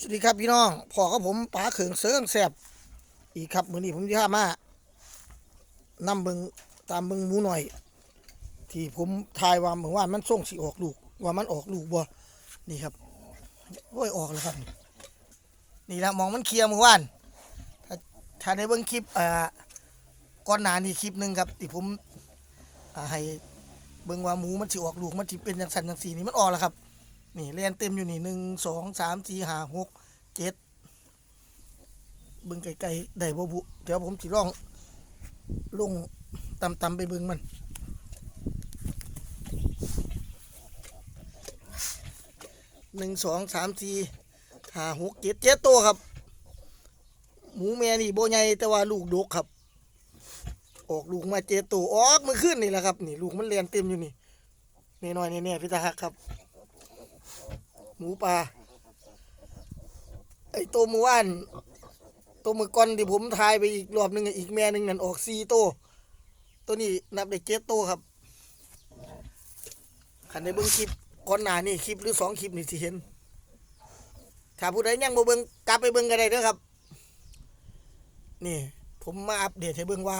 สวัสดีครับพี่น้องพ่อกับผมป๋าเขิงเสืองแสบอีกครับมือนี้ผมจะพามานำเบิงตามเบิงหมูหน่อย ที่ผมทายว่าเหมื่อวามันส่งสิออกลูก ว่ามันออกลูกบ่นี่ครับโอ้ยออกแล้วครับ นี่ละมองมันเคลียร์เมื่อวานถ้าถ้าในเบิ่งคลิปอ่าก่อนหนานี้คลิปหนึ่งครับที่ผมให้เบิ่งว่าหมูมันสิออกลูกมันสิเป็นจังสันจังสีนี่มันออกแล้วครับ นี่เรียนเต็มอยู่นี่หนึ่งสองสามสี่ห้าหกเจ็ดเบิ่งไกลๆได้บ่บุเดี๋ยวผมสิลองลงตำๆไปเบิ่งมันหนึ่งสองสามสี่ห้าหกเจ็ดเจ็ดตัวครับ หมูแม่นี่โบใหญ่แต่ว่าลูกดกครับ ออกลูกมาเจ็ดตัวออกมาขึ้นนี่แหละครับ นี่ลูกมันเรียนเต็มอยู่นี่นี่น้อยนี่ๆพี่ตาฮักครับ หมูป่าไอ้ตัวเมื่อวานตัวมือก่อนที่ผมทายไปอีกรอบหนึ่งอีกแม่หนึ่งนั่นออกสี่ตัวตัวนี้นับได้เจ็ดตัวครับขันในเบิ้องคลิปก่อนหน้านี่คลิปหรือสองคลิปนี่สิเห็นถ้าผู้ใดยังบ่เบิ้งกลับไปเบิ้งกันได้เด้อครับ นี่ ผมมาอัปเดตให้เบิ้งว่า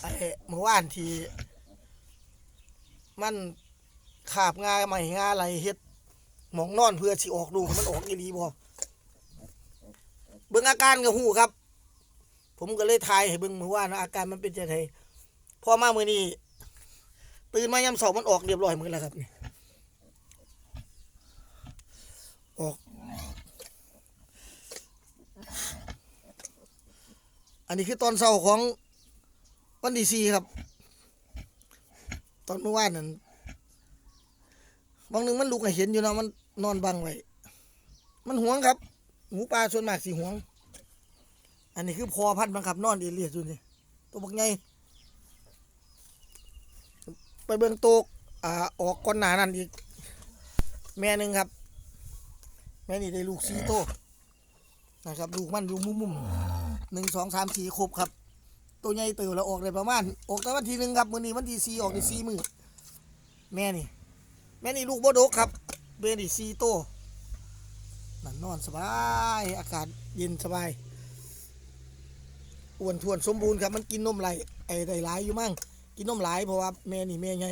ไอ้เมื่อวานที่มันขาบงาใหม่งาอะไรเฮ็ด หมองนอนเพื่อสิออกลูมันออกอีหลีบ่เบิ่งอาการกับหูครับ ผมก็เลยทายให้เบิ่งมือว่านะอาการมันเป็นจังไดพอมามื้อนี้ตื่นมายามเช้ามันออกเรียบร้อยหมื้อแล้วครับนี่ออกอันนี้คือตอนเช้าของวันที่สี่ครับ ตอนเมื่อวานนั้นบางหนึ่งมันลุกให้เห็นอยู่นะมัน นอนบังไว้ มันหวงครับ หมูป่าส่วนมากสีหวง อันนี้คือพอพันธุ์บังคับ นอนเอเลียดอยู่นี่ตัวบักไงไปเบิ่งโตกอ่าออกก้อนหนานั่นอีก แม่หนึ่งครับ แม่นี่ได้ลูกสีโตนะครับลูกมันอยู่มุมๆหนึ่งสองสามสี่ครบครับ ตัวใหญ่เติบแล้วออกได้ประมาณ ออกแต่วันที่หนึ่งครับ มื้อนี้วันที่สี่ออกได้สี่มือแม่นี่ แม่นี่ลูกโบโดกครับ เบนี่ซีโตวนั่นนอนสบาย อากาศเย็นสบายอ้วนทวนสมบูรณ์ครับ มันกินนมไหลไอ้ได้หลายอยู่มั่ง กินนมหลายเพราะว่าแม่นี่แม่ไง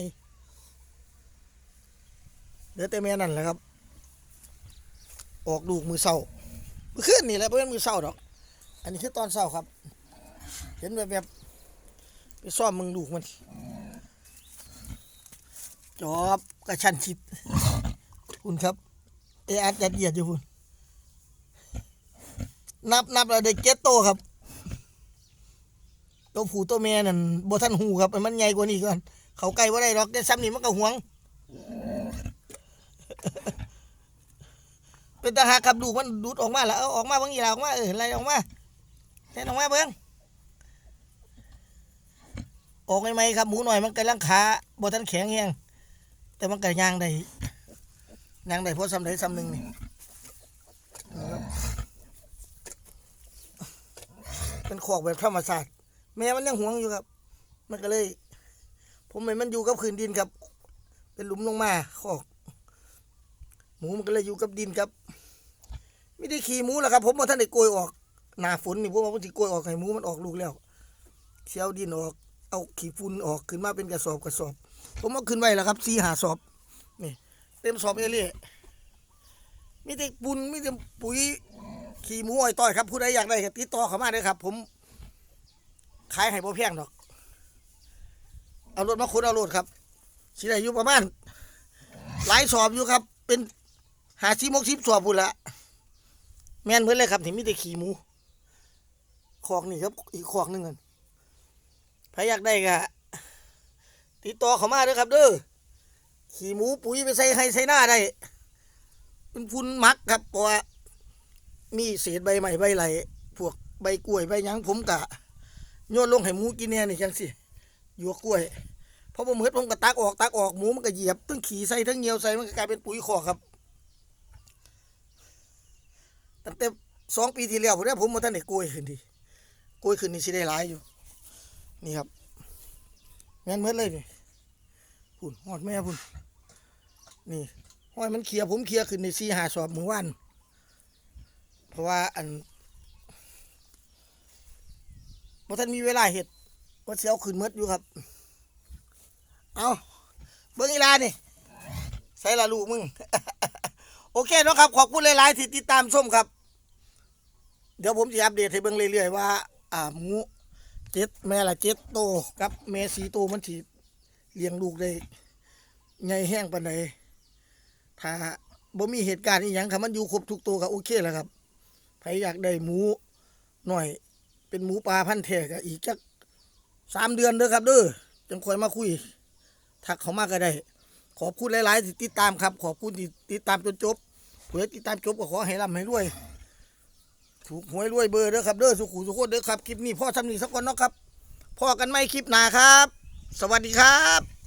เหลือแต่แม่นั่นแหละครับ ออกลูกมือเศร้าเมื่อคืนนี่แหละเพื่อนมือเศร้าดอก อันนี้คือตอนเศร้าครับ เห็นแบบแบบไปซ่อมมึงลูกมัน จอบกระชันชิด คุณครับเออัดยัดเยียดอยู่คุณนับนับแล้วได้เจ็ดโตครับตัวผู้ตัวแม่นั่นบท่านหูครับมันใหญ่กว่านี้ก่อนเขาใกลว่าได้หรอกได้ซ้ำนี่มันก็หวง เป็นตาหากครับดูมันดูดออกมาแล้วเอาออกมาเบิ่งอีหลาออกมาเอออะไรออกมาเล่นออกมาเบิ่งออกไหมครับหมูหน่อยมันกำลังขาบ่ทันแข็งแรงแต่มันก็ย่างได้ ย่างได้พราะซ้ำได้ซ้ำหนึ่งนี่เป็นขอกแบบธรรมศาสตร์แม่มันยังหวงอยู่ครับ มันก็เลย ผมเห็นมันอยู่กับคืนดินครับ เป็นหลุมลงมาขอก หมูมันก็เลยอยู่กับดินครับไม่ได้ขี่หมูแล้วครับ ผมว่าท่านได้โกยออกหนาฝนนี่ผมว่าผมจะโกยออกให้หมูมันออกลูกแล้วเชี่ยวดินออก เอาขี้ฝุ่นออกขึ้นมาเป็นกระสอบกระสอบ ผมเอาขึ้นไว้แล้วครับสี่หาสอบ เต็มสอบเอเล่มีแต่ปุนมีแต่ปุ๋ยขี่หมูอ้อยต้อยครับผู้ใดอยากได้ก็ติดต่อเข้ามาเลยครับ ผมขายให้บ่แพงดอก เอารถมาขนเอารถครับสิได้อยู่ประมาณ หลายสอบอยู่ครับ เป็นหาชิมกชิบสอบพุ่นละแม่นเพื่อนเลยครับที่มีแต่ขี่หมูคอกนี่ครับอีกคอกหนึ่งกันใครอยากได้ก็ติดต่อเขามาเด้อครับเด้อ ขี่หมูปุ๋ยไปใส่ให้ใส่หน้าได้ เป็นพุ่นมักครับเพราะว่ามีเศษใบใหม่ใบไหลพวกใบกล้วยใบยังผมกะโยนลงให้หมูกินเนี่ยนี่จังสิหยวกกล้วยเพราะผมเฮ็ดผมก็ตักออกตักออกหมูมันก็เหยียบทั้งขี่ใส่ทั้งเหนียวใส่มันก็กลายเป็นปุ๋ยคอกครับตั้งแต่สองปีที่แล้วผมเนี่ยผมมาท่านได้กล้วยขึ้นดีกล้วยขึ้นนี่สิได้หลายอยู่ นี่ครับแม่นเมื่อเลยนี่ พุ่นหอดแม่พุ่นนี่ห้อยมันเคลียร์ผมเคลียร์ขึ้นในสี่หาสอบมือวัน เพราะว่าอันบ่ท่านมีเวลาเห็ดว่าเสียวขึ้นหมดอยู่ครับ เอาเบิ่งอีลานี่ใส่ละลูกมึง โอเคเนาะครับ ขอบคุณหลาย ๆ ที่ติดตามชมครับ เดี๋ยวผมจะอัปเดตให้เบิ่งเรื่อย ๆ ว่า อ่าหมูเจ็ดแม่ละเจ็ดโตกับแม่สีโตวมันสิ เลี้ยงลูกได้ใหญ่แห้งปานใดถ้าบ่มีเหตุการณ์อีหยังครับมันอยู่ครบทุกตัวก็โอเคแล้วครับใครอยากได้หมูหน่อย เป็นหมูป่าพันธุ์แท้ก็อีกจักสามเดือนเด้อครับเด้อจังค่อยมาคุยทักเขามาก็ได้ ขอบคุณหลายๆที่ติดตามครับ ขอบคุณที่ติดตามจนจบเผื่อติดตามจบก็ขอให้ร่ำให้รวย ถูกหวยรวยเบอร์เด้อครับเด้อสุขุสุขคนเด้อครับคลิปนี้พ่อทำนี่สักคนเนาะครับพ่อกันไม่คลิปหนาครับ สวัสดีครับ